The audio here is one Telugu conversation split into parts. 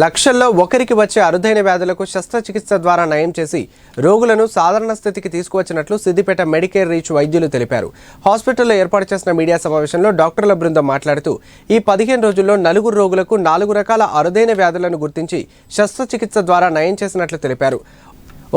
లక్షల్లో ఒకరికి వచ్చే అరుదైన వ్యాధులకు శస్త్రచికిత్స ద్వారా నయం చేసి రోగులను సాధారణ స్థితికి తీసుకువచ్చినట్లు సిద్దిపేట మెడికేర్ రీచ్ వైద్యులు తెలిపారు. హాస్పిటల్లో ఏర్పాటు చేసిన మీడియా సమావేశంలో డాక్టర్ల బృందం మాట్లాడుతూ ఈ పదిహేను రోజుల్లో నలుగురు రోగులకు నాలుగు రకాల అరుదైన వ్యాధులను గుర్తించి శస్త్రచికిత్స ద్వారా నయం చేసినట్లు తెలిపారు.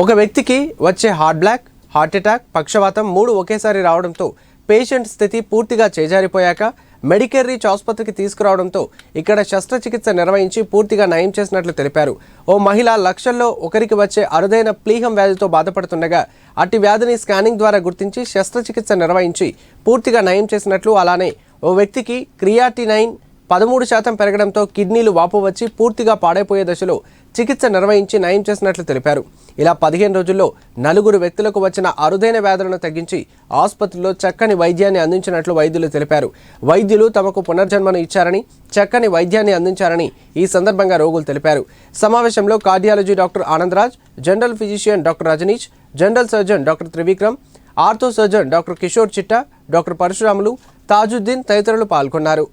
ఒక వ్యక్తికి వచ్చే హార్ట్ బ్లాక్ హార్ట్ అటాక్ పక్షవాతం మూడు ఒకేసారి రావడంతో పేషెంట్ స్థితి పూర్తిగా చేజారిపోయాక మెడికేర్ రీచ్ ఆసుపత్రికి తీసుకురావడంతో ఇక్కడ శస్త్రచికిత్స నిర్వహించి పూర్తిగా నయం చేసినట్లు తెలిపారు. ఓ మహిళ లక్షల్లో ఒకరికి వచ్చే అరుదైన ప్లీహం వ్యాధితో బాధపడుతుండగా అట్టి వ్యాధిని స్కానింగ్ ద్వారా గుర్తించి శస్త్రచికిత్స నిర్వహించి పూర్తిగా నయం చేసినట్లు అలానే ఓ వ్యక్తికి క్రియాటినైన్ పదమూడు శాతం పెరగడంతో కిడ్నీలు వాపు వచ్చి పూర్తిగా పాడైపోయే దశలో చికిత్స నిర్వహించి నయం చేసినట్లు తెలిపారు. ఇలా పదిహేను రోజుల్లో నలుగురు వ్యక్తులకు వచ్చిన అరుదైన వ్యాధులను తగ్గించి ఆసుపత్రిలో చక్కని వైద్యాన్ని అందించినట్లు వైద్యులు తెలిపారు. వైద్యులు తమకు పునర్జన్మను ఇచ్చారని చక్కని వైద్యాన్ని అందించారని ఈ సందర్భంగా రోగులు తెలిపారు. సమావేశంలో cardiology doctor Anandraj general physician doctor Rajneesh general surgeon doctor Trivikram ortho surgeon doctor Kishore Chitta doctor Parasuramulu Tajuddin తదితరులు పాల్గొన్నారు.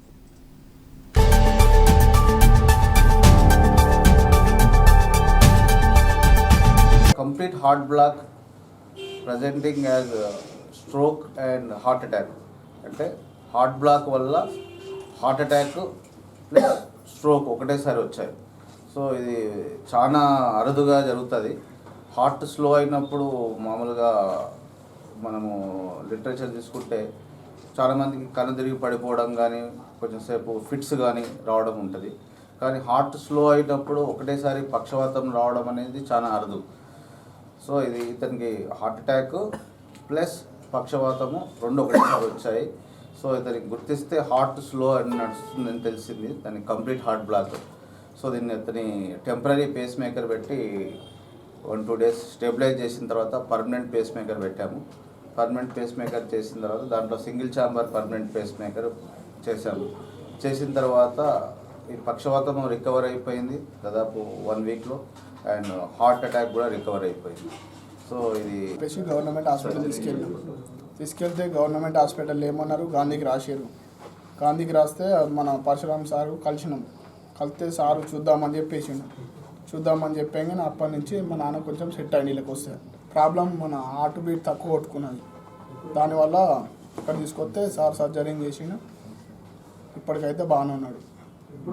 Complete heart block presenting as stroke and heart attack అంటే హార్ట్ బ్లాక్ వల్ల హార్ట్ అటాక్ ప్లస్ స్ట్రోక్ ఒకటేసారి వచ్చాయి. సో ఇది చాలా అరుదుగా జరుగుతుంది. హార్ట్ స్లో అయినప్పుడు మామూలుగా మనము లిటరేచర్ తీసుకుంటే చాలామందికి కళ్ళు తిరిగి పడిపోవడం కానీ కొంచెం సేపు ఫిట్స్ కానీ రావడం ఉంటుంది. కానీ హార్ట్ స్లో అయినప్పుడు ఒకటేసారి పక్షవాతం రావడం అనేది చాలా అరుదు. సో ఇది ఇతనికి హార్ట్ అటాక్ ప్లస్ పక్షవాతము రెండు ఒకటేసారి వచ్చాయి. సో ఇతనికి గుర్తిస్తే హార్ట్ స్లో అని నడుస్తుందని తెలిసింది. దాని కంప్లీట్ హార్ట్ బ్లాక్. సో దీన్ని ఇతని టెంపరీ పేస్ మేకర్ పెట్టి వన్ టూ డేస్ స్టెబిలైజ్ చేసిన తర్వాత పర్మనెంట్ పేస్ మేకర్ పెట్టాము. పర్మనెంట్ పేస్ మేకర్ చేసిన తర్వాత దాంట్లో single chamber permanent pacemaker చేశాము. చేసిన తర్వాత ఈ పక్షవాతం రికవర్ అయిపోయింది దాదాపు వన్ వీక్లో అండ్ హార్ట్ అటాక్ కూడా రికవర్ అయిపోయింది. సో ఇది గవర్నమెంట్ హాస్పిటల్ తీసుకెళ్ళాం. తీసుకెళ్తే గవర్నమెంట్ హాస్పిటల్ ఏమన్నారు? గాంధీకి రాశారు. గాంధీకి రాస్తే మన పరశురామ్ సారు కలిసినాం. కలిస్తే సారు చూద్దామని చెప్పేసిండు. చూద్దామని చెప్పాగానే అప్పటి నుంచి మా నాన్న కొంచెం సెట్ అయ్యి వీళ్ళకి వస్తే ప్రాబ్లం మన హార్ట్ బీట్ తక్కువ కొట్టుకున్నది. దానివల్ల ఇక్కడ తీసుకొస్తే సార్ సర్జరీ చేసిండు. ఇప్పటికైతే బాగానే ఉన్నాడు.